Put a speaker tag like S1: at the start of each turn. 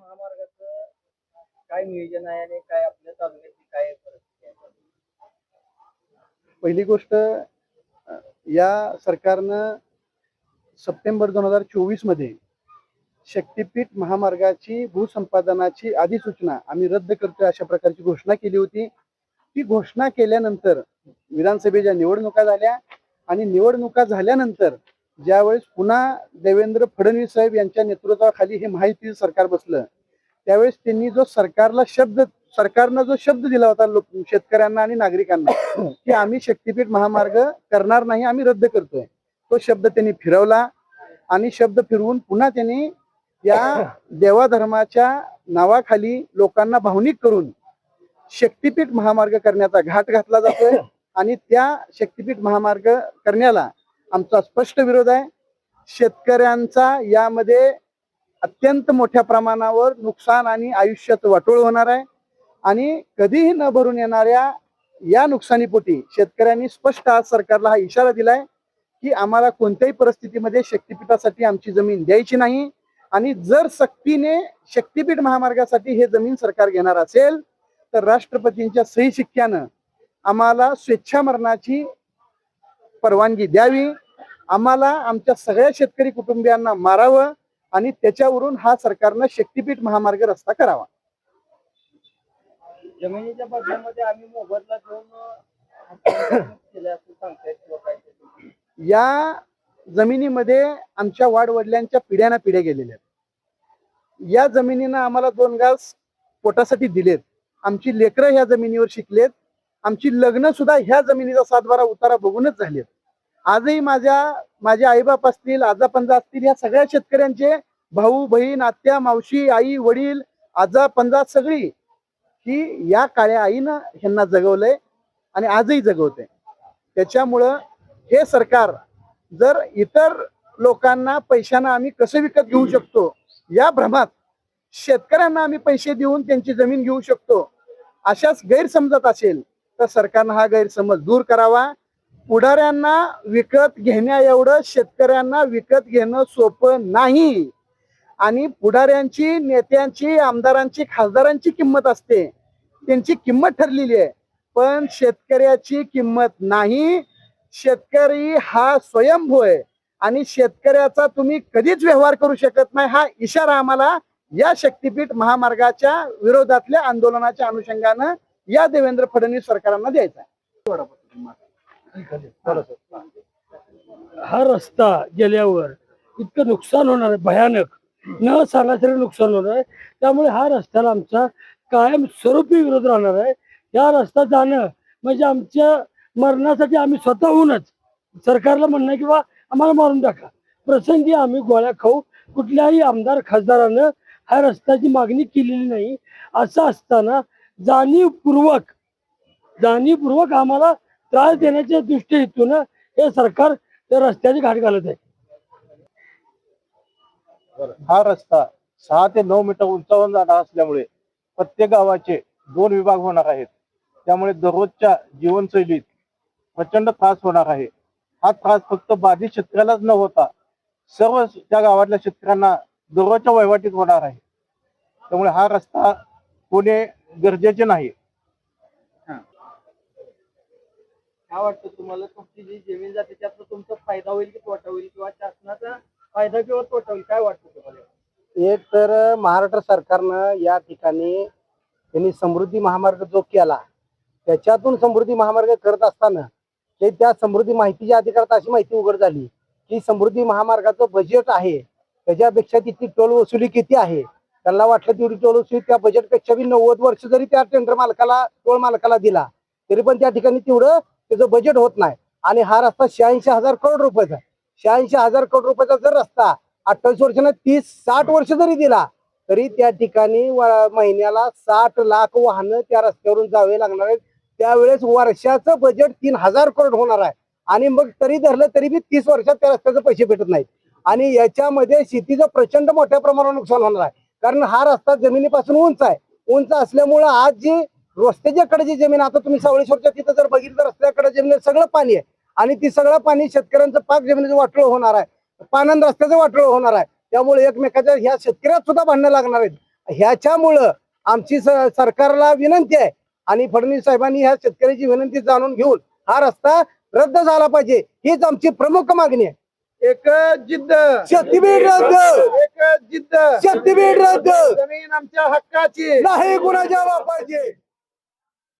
S1: महामार्गाचं काय नियोजन आहे आणि काय आपल्या तालुक्याची काय परिस्थिती आहे?
S2: पहिली गोष्ट या सरकारनं सप्टेंबर दोन हजार चोवीसमध्ये शक्तीपीठ महामार्गाची भूसंपादनाची अधिसूचना आम्ही रद्द करतोय अशा प्रकारची घोषणा केली होती. ती घोषणा केल्यानंतर विधानसभेच्या निवडणुका झाल्या आणि निवडणुका झाल्यानंतर ज्यावेळेस पुन्हा देवेंद्र फडणवीस साहेब यांच्या नेतृत्वाखाली हे माहिती सरकार बसलं त्यावेळेस त्यांनी जो सरकारला शब्द सरकारनं जो शब्द दिला होता शेतकऱ्यांना आणि नागरिकांना की आम्ही शक्तीपीठ महामार्ग करणार नाही आम्ही रद्द करतोय. तो शब्द त्यांनी फिरवला आणि शब्द फिरवून पुन्हा त्यांनी या देवाधर्माच्या नावाखाली लोकांना भावनिक करून शक्तीपीठ महामार्ग करण्याचा घाट घातला जातोय आणि त्या शक्तीपीठ महामार्ग करण्याला आमचा स्पष्ट विरोध आहे. शेतकऱ्यांचा यामध्ये अत्यंत मोठ्या प्रमाणावर नुकसान आणि आयुष्यात वाटोळ होणार आहे. आणि कधीही न भरून येणाऱ्या या नुकसानीपोटी शेतकऱ्यांनी स्पष्ट आज सरकारला हा इशारा दिलाय की आम्हाला कोणत्याही परिस्थितीमध्ये शक्तीपीठासाठी आमची जमीन द्यायची नाही. आणि जर सक्तीने शक्तीपीठ महामार्गासाठी हे जमीन सरकार घेणार असेल तर राष्ट्रपतींच्या सही शिक्क्यानं आम्हाला स्वेच्छा मरणाची परवानगी द्यावी. आम्हाला आमच्या सगळ्या शेतकरी कुटुंबियांना मारावं आणि त्याच्यावरून हा सरकारनं शक्तीपीठ महामार्ग रस्ता करावा.
S1: जमिनीच्या बदल्यामध्ये आम्ही मोबदला.
S2: या जमिनीमध्ये आमच्या वाडवडिलांच्या पिढ्याना पिढ्या गेलेल्या आहेत. या जमिनीनं आम्हाला दोन घास पोटासाठी दिलेत. आमची लेकरं ह्या जमिनीवर शिकलेत. आमची लग्न सुद्धा ह्या जमिनीचा सातबारा उतारा बघूनच झालेत आजही माझ्या माझे आईबाप असतील आजापंजा असतील या सगळ्या शेतकऱ्यांचे भाऊ बहीण आत्या मावशी आई वडील आजा पंजा सगळी ही या काळ्या आईनं ह्यांना जगवलंय आणि आजही जगवते. त्याच्यामुळं हे सरकार जर इतर लोकांना पैशानं आम्ही कसं विकत घेऊ शकतो या भ्रमात शेतकऱ्यांना आम्ही पैसे देऊन त्यांची जमीन घेऊ शकतो अशाच गैरसमजत असेल तर सरकारनं हा गैरसमज दूर करावा. पुढाऱ्यांना विकत घेण्या एवढं शेतकऱ्यांना विकत घेणं सोपं नाही. आणि पुढाऱ्यांची नेत्यांची आमदारांची खासदारांची किंमत असते. त्यांची किंमत ठरलेली आहे. पण शेतकऱ्याची किंमत नाही. शेतकरी हा स्वयंभू आहे आणि शेतकऱ्याचा तुम्ही कधीच व्यवहार करू शकत नाही. हा इशारा आम्हाला या शक्तीपीठ महामार्गाच्या विरोधातल्या आंदोलनाच्या अनुषंगानं या देवेंद्र फडणवीस सरकारांना द्यायचा
S3: हा रस्ता गेल्यावर इतकं नुकसान होणार आहे भयानक. न सांगायचं नुकसान होणार आहे. त्यामुळे हा रस्त्याला आमचा कायम स्वरूपी विरोध राहणार आहे. या रस्ता जाणं म्हणजे आमच्या मरणासाठी आम्ही स्वतःहूनच सरकारला म्हणणं किंवा आम्हाला मारून टाका. प्रसंगी आम्ही गोळ्या खाऊ कुठल्याही आमदार खासदारानं ह्या रस्त्याची मागणी केलेली नाही. असं असताना जाणीवपूर्वक जाणीवपूर्वक आम्हाला त्रास देण्याच्या दृष्टीतून हे सरकार त्या रस्त्याची घाट घालत आहे.
S4: हा रस्ता सहा ते नऊ मीटर उंचावून जाणार असल्यामुळे प्रत्येक गावाचे दोन विभाग होणार आहेत. त्यामुळे दररोजच्या जीवनशैलीत प्रचंड त्रास होणार आहे. हा त्रास फक्त बाधित शेतकऱ्यालाच न होता सर्व त्या गावातल्या शेतकऱ्यांना दररोजच्या वहिवाटीत होणार आहे. त्यामुळे हा रस्ता पुणे गरजेचे नाही.
S1: काय वाटतं तुम्हाला? तुमची जी जमीन जाते त्याचा तुमचा फायदा होईल की तोटा होईल? किंवा शासनाचा फायदा किंवा तोटा होईल? काय वाटतं तुम्हाला?
S2: एक तर महाराष्ट्र सरकारनं या ठिकाणी त्यांनी समृद्धी महामार्ग जो केला त्याच्यातून समृद्धी महामार्ग करत असताना ते त्या समृद्धी माहितीच्या अधिकारात अशी माहिती उघड झाली की समृद्धी महामार्गाचं बजेट आहे. त्याच्यापेक्षा तिथली टोल वसुली किती आहे? त्यांना वाटलं तेवढी टोल त्या बजेटपेक्षा बी नव्वद वर्ष जरी त्या टेंडर मालकाला टोल मालकाला दिला तरी पण त्या ठिकाणी तेवढं त्याचं बजेट होत नाही. आणि हा रस्ता शहाऐंशी हजार करोड रुपयाचा शहाऐंशी हजार करोड रुपयाचा जर रस्ता अठ्ठावीस वर्षांना तीस साठ वर्ष जरी दिला तरी त्या ठिकाणी महिन्याला साठ लाख वाहनं त्या रस्त्यावरून जावे लागणार आहेत. त्यावेळेस वर्षाचं बजेट तीन हजार करोड होणार आहे. आणि मग तरी धरलं तरी बी तीस वर्षात त्या रस्त्याचे पैसे भेटत नाहीत. आणि याच्यामध्ये शेतीचं प्रचंड मोठ्या प्रमाणावर नुकसान होणार आहे. कारण हा रस्ता जमिनीपासून उंच आहे. उंच असल्यामुळं आज जी रस्त्याच्याकडे जी जमीन आता तुम्ही सावळेश्वरच्या तिथं जर बघितलं तर रस्त्याकडे जमीन सगळं पाणी आहे. आणि ती सगळं पाणी शेतकऱ्यांचं पाक जमिनीचं वाटोळ होणार आहे. पानंद रस्त्याचं वाटोळ होणार आहे. त्यामुळे एकमेकाच्या ह्या शेतकऱ्यात सुद्धा भांडणं लागणार आहेत.
S5: ह्याच्यामुळं आमची स- सरकारला विनंती आहे आणि फडणवीस साहेबांनी ह्या शेतकऱ्याची विनंती जाणून घेऊन हा रस्ता रद्द झाला पाहिजे. हीच आमची प्रमुख मागणी आहे.
S2: एक जिद्द.
S5: शक्तीपीठ रद्द.
S2: एक जिद्द.
S5: शक्तीपीठ रद्द.
S2: जमीन आमच्या हक्काची.
S5: नाही कुणाच्या बापाची